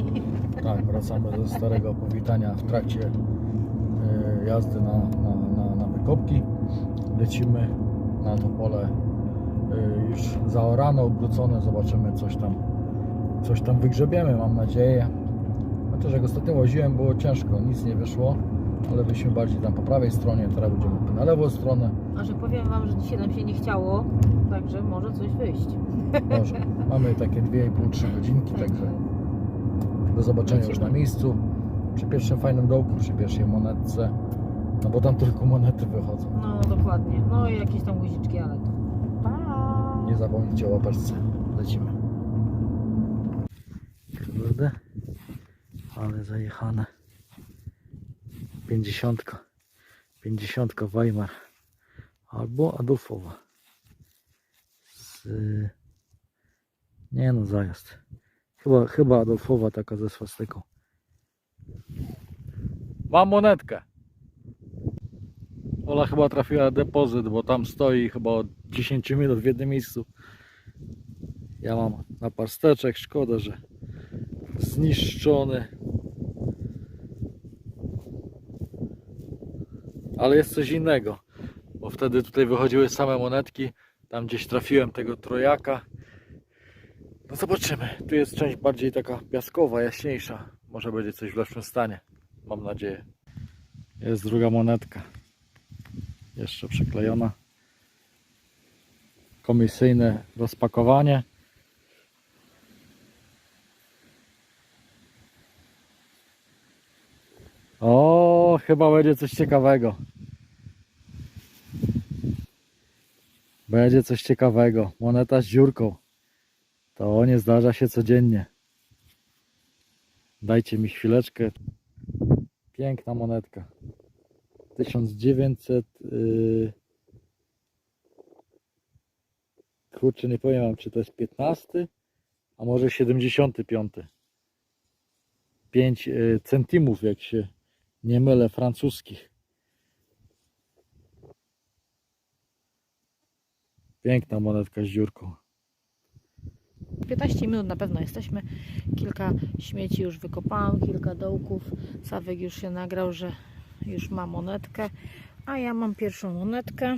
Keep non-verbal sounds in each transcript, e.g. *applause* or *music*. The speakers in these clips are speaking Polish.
czołówki. Tak, wracamy do starego powitania w trakcie e, jazdy na, na, na, na wykopki. Lecimy na to pole e, już zaorane, obrócone. Zobaczymy coś tam, coś tam wygrzebiemy, mam nadzieję. Chociaż jak ostatnio łaziłem, było ciężko, nic nie wyszło, ale byliśmy bardziej tam po prawej stronie, teraz będziemy na lewą stronę. A że powiem Wam, że dzisiaj nam się nie chciało, także może coś wyjść. Może. Mamy takie 2,5-3 godzinki, *laughs* także do zobaczenia już na miejscu. Przy pierwszym fajnym dołku, przy pierwszej monetce. No bo tam tylko monety wychodzą. No dokładnie. No i jakieś tam guziczki, ale to. Pa! Nie zapomnijcie o łapeczce. Lecimy. Kurde. Ale zajechane. 50. 50 Weimar. Albo Adolfowa. Z... Nie no, zajazd. Chyba, chyba Adolfowa taka ze swastyką. Mam monetkę. Ola chyba trafiła depozyt, bo tam stoi chyba od 10 minut w jednym miejscu. Ja mam naparsteczek, szkoda, że zniszczony. Ale jest coś innego, bo wtedy tutaj wychodziły same monetki. Tam gdzieś trafiłem tego trojaka. No zobaczymy. Tu jest część bardziej taka piaskowa, jaśniejsza. Może będzie coś w lepszym stanie. Mam nadzieję. Jest druga monetka jeszcze przyklejona. Komisyjne rozpakowanie. O, chyba będzie coś ciekawego. Będzie coś ciekawego. Moneta z dziurką. To nie zdarza się codziennie. Dajcie mi chwileczkę. Piękna monetka. 1900 yy... kurczę nie powiem wam czy to jest 15 a może 75 5 yy, centimów jak się nie mylę francuskich piękna monetka z dziurką 15 minut na pewno jesteśmy. Kilka śmieci już wykopałam, kilka dołków. Sawek już się nagrał, że już ma monetkę. A ja mam pierwszą monetkę.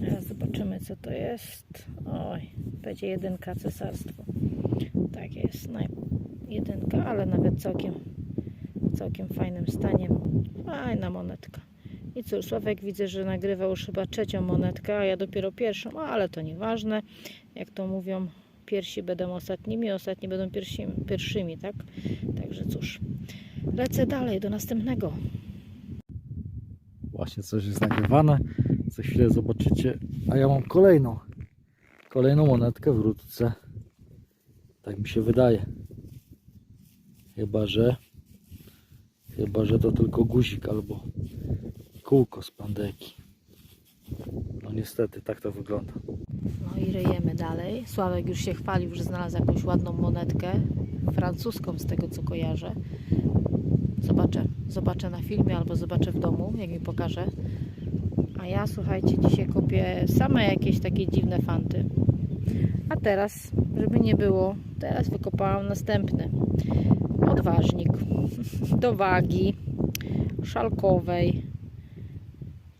Teraz zobaczymy co to jest. Oj, będzie jedynka cesarstwo. Tak jest, naj... jedynka, ale nawet całkiem, w całkiem fajnym stanie. Fajna monetka. I cóż, Sławek widzę, że nagrywał już chyba trzecią monetkę, a ja dopiero pierwszą, ale to nieważne. Jak to mówią, pierwsi będą ostatnimi, ostatni będą pierwszymi, pierwszymi tak? Także cóż, lecę dalej do następnego. Właśnie coś jest nagrywane. Za chwilę zobaczycie. A ja mam kolejną. Kolejną monetkę w rutce. Tak mi się wydaje. Chyba, że chyba, że to tylko guzik albo kółko z pandeki. No niestety, tak to wygląda. No i ryjemy dalej. Sławek już się chwalił, że znalazł jakąś ładną monetkę. Francuską z tego co kojarzę. Zobaczę, zobaczę na filmie albo zobaczę w domu, jak mi pokaże. A ja słuchajcie, dzisiaj kopię same jakieś takie dziwne fanty. A teraz, żeby nie było, teraz wykopałam następny odważnik *laughs* do wagi szalkowej.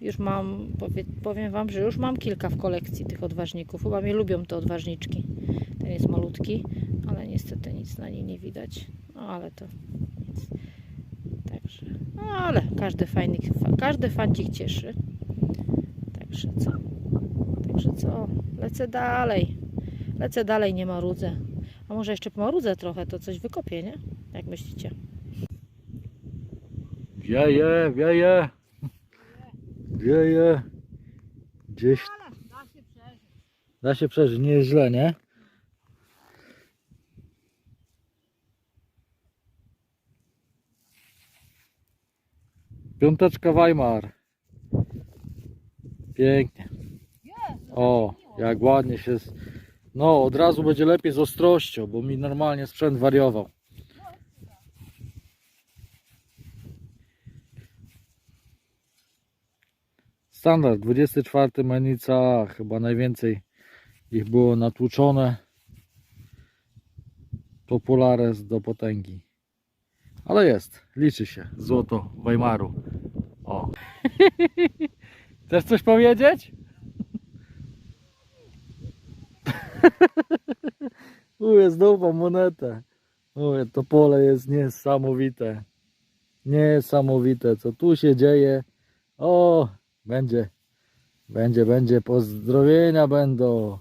Już mam, powie, powiem Wam, że już mam kilka w kolekcji tych odważników. Chyba mnie lubią te odważniczki. Ten jest malutki, ale niestety nic na niej nie widać. No ale to nic. Także, no ale każdy fajny, fa- każdy fancik cieszy. Także co? Także co? Lecę dalej. Lecę dalej, nie marudzę. A może jeszcze pomarudzę trochę, to coś wykopię, nie? Jak myślicie? Wieje, wieje. Wieje. Gdzieś Da się przeżyć. da się przeżyć, nie jest źle, nie? Piąteczka Weimar. Pięknie. O, jak ładnie się. No, od razu będzie lepiej z ostrością, bo mi normalnie sprzęt wariował. Standard 24 Menica, chyba najwięcej ich było natłuczone. Populares do potęgi. Ale jest, liczy się. Złoto Weimaru. O. *laughs* Chcesz coś powiedzieć? *laughs* Mówię, znowu monetę. Mówię, to pole jest niesamowite. Niesamowite, co tu się dzieje. O, będzie, będzie, będzie, pozdrowienia będą.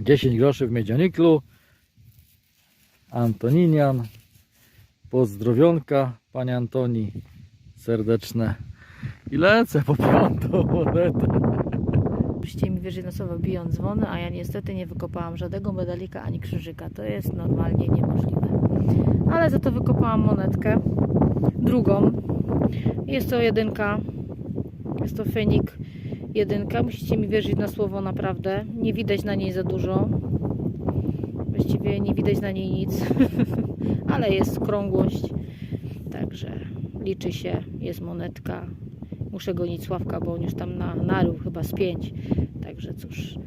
10 groszy w Miedzianiklu. Antoninian. Pozdrowionka, panie Antoni. Serdeczne. I lecę po piątą monetę. Byście mi wierzyli na słowo biją dzwony, a ja niestety nie wykopałam żadnego medalika ani krzyżyka. To jest normalnie niemożliwe. Ale za to wykopałam monetkę. Drugą. Jest to jedynka. Jest to fenik jedynka. Musicie mi wierzyć na słowo naprawdę. Nie widać na niej za dużo. Właściwie nie widać na niej nic. *laughs* Ale jest okrągłość. Także liczy się. Jest monetka. Muszę gonić Sławka, bo on już tam na, narył chyba z pięć. Także cóż,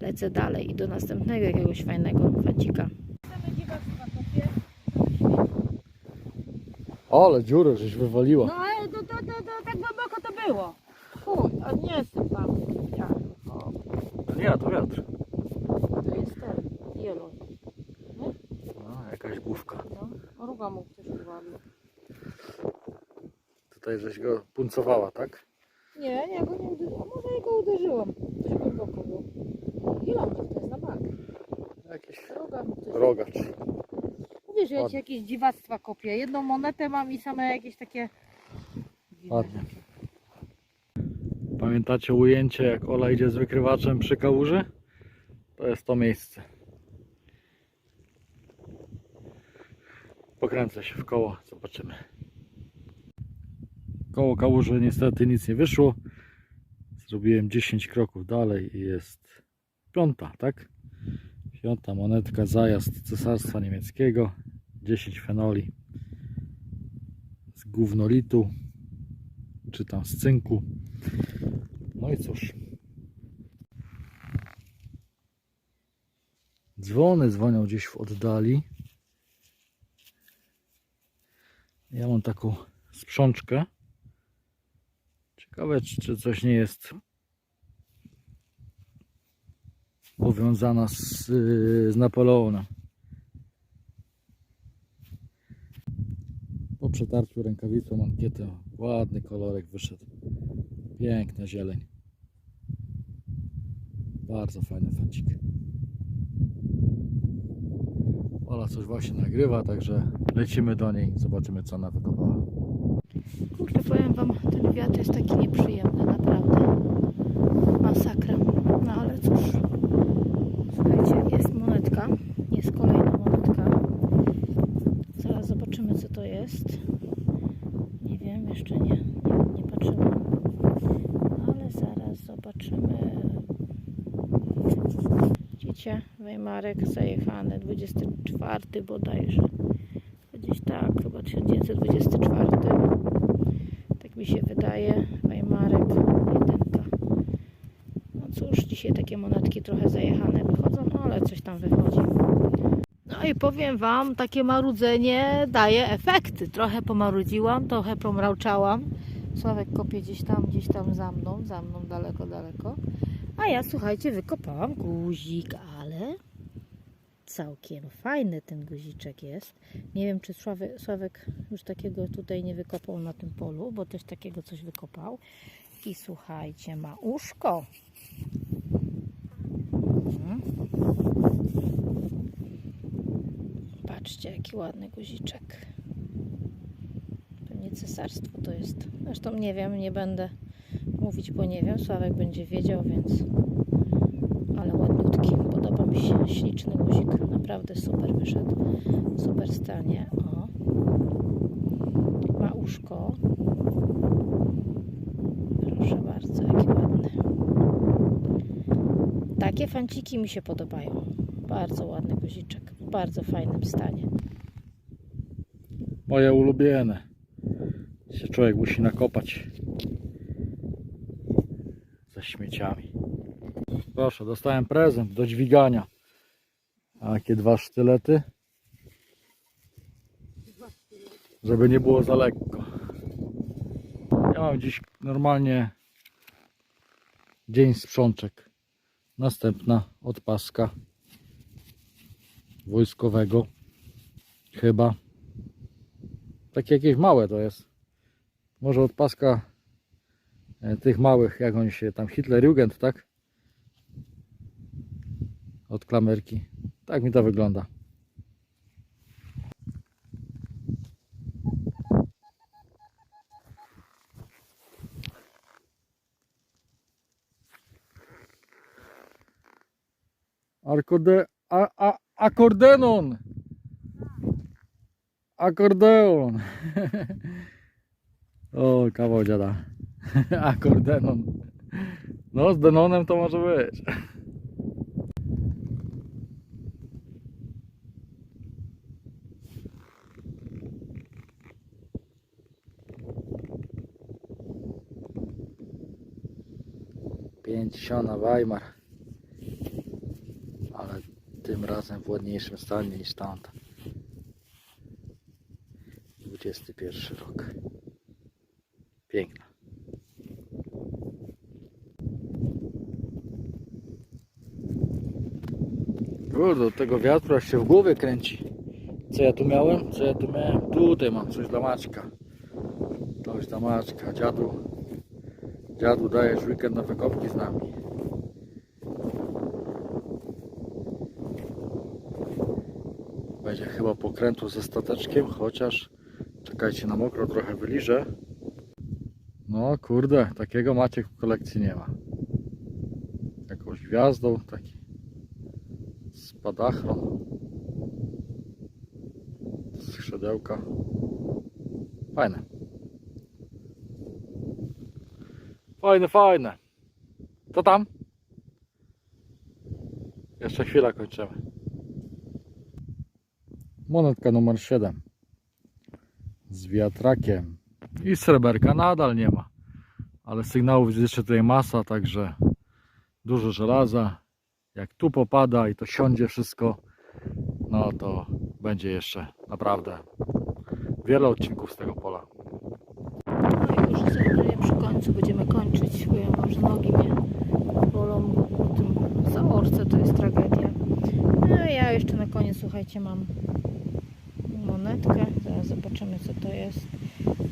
lecę dalej i do następnego jakiegoś fajnego facika. Ale dziurę żeś wywaliła. No ale to, to, to, to tak głęboko to było. Chuj, a nie jestem tam. Ja, o, Nie, to wiatr. to jest ten, jelon. No, jakaś główka. No, ruga mu ktoś uwalił. Tutaj żeś go puncowała, tak? Nie, nie, go nie uderzyłam. Może ja go uderzyłam. Coś głęboko był. Jelon to jest na bank. Jakiś Roga mu ktoś rogacz. Że ja ci Ładnie. jakieś dziwactwa kopię. Jedną monetę mam i same jakieś takie... dziwne Ładnie. rzeczy. Pamiętacie ujęcie, jak Ola idzie z wykrywaczem przy kałuży? To jest to miejsce. Pokręcę się w koło, zobaczymy. Koło kałuży niestety nic nie wyszło. Zrobiłem 10 kroków dalej i jest piąta, tak? Piąta monetka, zajazd Cesarstwa Niemieckiego. 10 fenoli z gównolitu, czy tam z cynku. No i cóż. Dzwony dzwonią gdzieś w oddali. Ja mam taką sprzączkę. Ciekawe, czy, coś nie jest powiązana z, yy, z Napoleonem. Po przetarciu rękawicą mankietę ładny kolorek wyszedł. Piękna zieleń. Bardzo fajny fancik. Ola coś właśnie nagrywa, także lecimy do niej, zobaczymy co ona wykopała. Kurczę, powiem wam, ten wiatr jest taki nieprzyjemny, naprawdę. Masakra. No ale cóż. Słuchajcie, jest monetka. Jest kolejna monetka. Zaraz zobaczymy, co to jest. Nie wiem, jeszcze nie, nie, nie patrzyłam. Ale zaraz zobaczymy. Widzicie? Weimarek zajechany, 24 bodajże. Gdzieś tak, chyba 1924. Tak mi się wydaje. Weimarek, jedynka. No cóż, dzisiaj takie monetki trochę zajechane wychodzą, no ale coś tam wychodzi. No i powiem Wam, takie marudzenie daje efekty. Trochę pomarudziłam, trochę pomrauczałam. Sławek kopie gdzieś tam, gdzieś tam za mną, za mną daleko, daleko. A ja, słuchajcie, wykopałam guzik, ale całkiem fajny ten guziczek jest. Nie wiem, czy Sławek, Sławek już takiego tutaj nie wykopał na tym polu, bo też takiego coś wykopał. I słuchajcie, ma uszko. Mhm. Patrzcie, jaki ładny guziczek. Pewnie cesarstwo to jest. Zresztą nie wiem, nie będę mówić, bo nie wiem. Sławek będzie wiedział, więc. Ale ładniutki. Podoba mi się. Śliczny guzik. Naprawdę super wyszedł. W super stanie. O. Ma uszko. Proszę bardzo, jaki ładny. Takie fanciki mi się podobają. Bardzo ładny guziczek. W bardzo fajnym stanie. Moje ulubione. Się człowiek musi nakopać ze śmieciami. Proszę, dostałem prezent do dźwigania. A jakie dwa sztylety? Żeby nie było za lekko. Ja mam dziś normalnie dzień sprzączek. Następna odpaska wojskowego. Chyba. Takie jakieś małe to jest. Może odpaska e, tych małych, jak oni się tam Hitlerjugend, tak? Od klamerki. Tak mi to wygląda. Arkode, a, a, akordeon! Akordeon! *laughs* o, kawał dziada. *laughs* Akordeon. No, z Denonem to może być. *laughs* Pięć siana Weimar. Ale tym razem w ładniejszym stanie niż tamta. 21 rok. Piękna. Kurde, tego wiatru aż się w głowie kręci. Co ja tu miałem? Co ja tu miałem? Tutaj mam coś dla Maćka. Coś dla Maćka. Dziadu. Dziadu dajesz weekend na wykopki z nami. Będzie chyba pokrętu ze stateczkiem, chociaż czekajcie na mokro, trochę wyliżę. No kurde, takiego Maciek w kolekcji nie ma. Jakąś gwiazdą, taki spadachron. Skrzydełka. Fajne. Fajne, fajne. Co tam? Jeszcze chwila kończymy. Monetka numer 7 z wiatrakiem i sreberka nadal nie ma ale sygnałów jest jeszcze tutaj masa także dużo żelaza jak tu popada i to siądzie wszystko no to będzie jeszcze naprawdę wiele odcinków z tego pola Przy końcu, będziemy kończyć, bo ja może nogi mnie bolą po tym zaorce, to jest tragedia. No a ja jeszcze na koniec, słuchajcie, mam monetkę, zaraz zobaczymy co to jest.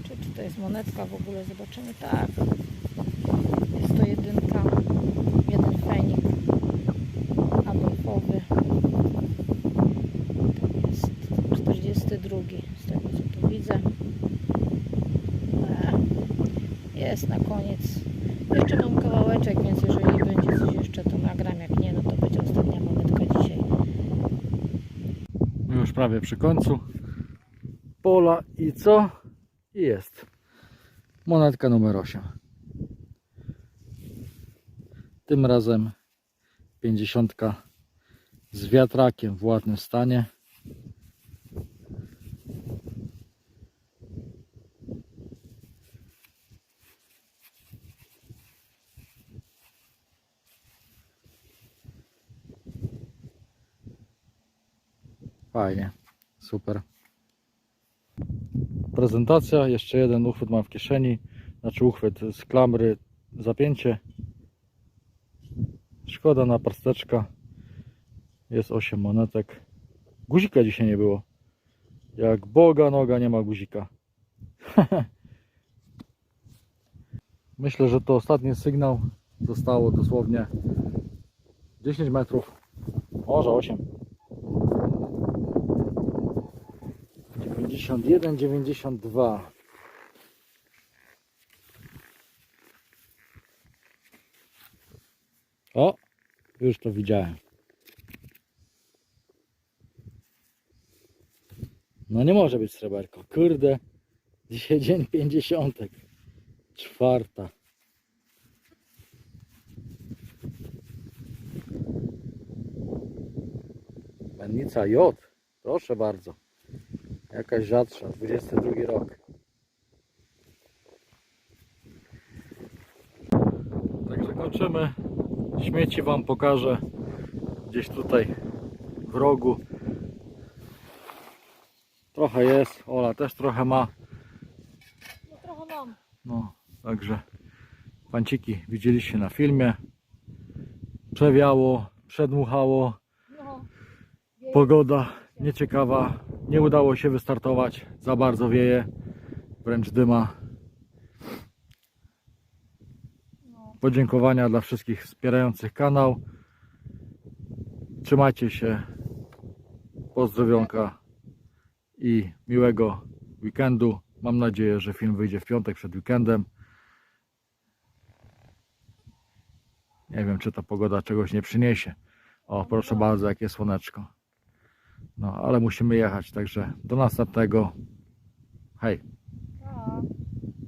Czy, czy to jest monetka w ogóle, zobaczymy, tak. Jest to jedynka, jeden fenik adolfowy. To jest 42 z tego co tu widzę. E, Jest na koniec. Jeszcze mam kawałeczek, więc jeżeli będzie coś jeszcze, to nagram. Jak nie, no to będzie ostatnia monetka dzisiaj. już prawie przy końcu. Pola i co? i jest. Monetka numer 8 tym razem 50 z wiatrakiem w ładnym stanie fajnie super prezentacja, jeszcze jeden uchwyt mam w kieszeni, znaczy uchwyt z klamry, zapięcie. Szkoda na pasteczka. Jest 8 monetek. Guzika dzisiaj nie było. Jak Boga noga nie ma guzika. *laughs* Myślę, że to ostatni sygnał. Zostało dosłownie 10 metrów, może 8. 91, 92. O, już to widziałem. No nie może być sreberko. Kurde, dzisiaj dzień 50. Czwarta. Mennica J. Proszę bardzo. Jakaś rzadsza, 22 rok. Także kończymy. Śmieci Wam pokażę gdzieś tutaj w rogu. Trochę jest, Ola też trochę ma. No trochę mam. No, także panciki widzieliście na filmie. Przewiało, przedmuchało, No. pogoda nieciekawa. Nie udało się wystartować, za bardzo wieje, wręcz dyma. Podziękowania dla wszystkich wspierających kanał. Trzymajcie się. Pozdrowionka i miłego weekendu. Mam nadzieję, że film wyjdzie w piątek przed weekendem. Nie wiem, czy ta pogoda czegoś nie przyniesie. O, proszę bardzo, jakie słoneczko. No, ale musimy jechać, także do następnego. Hej.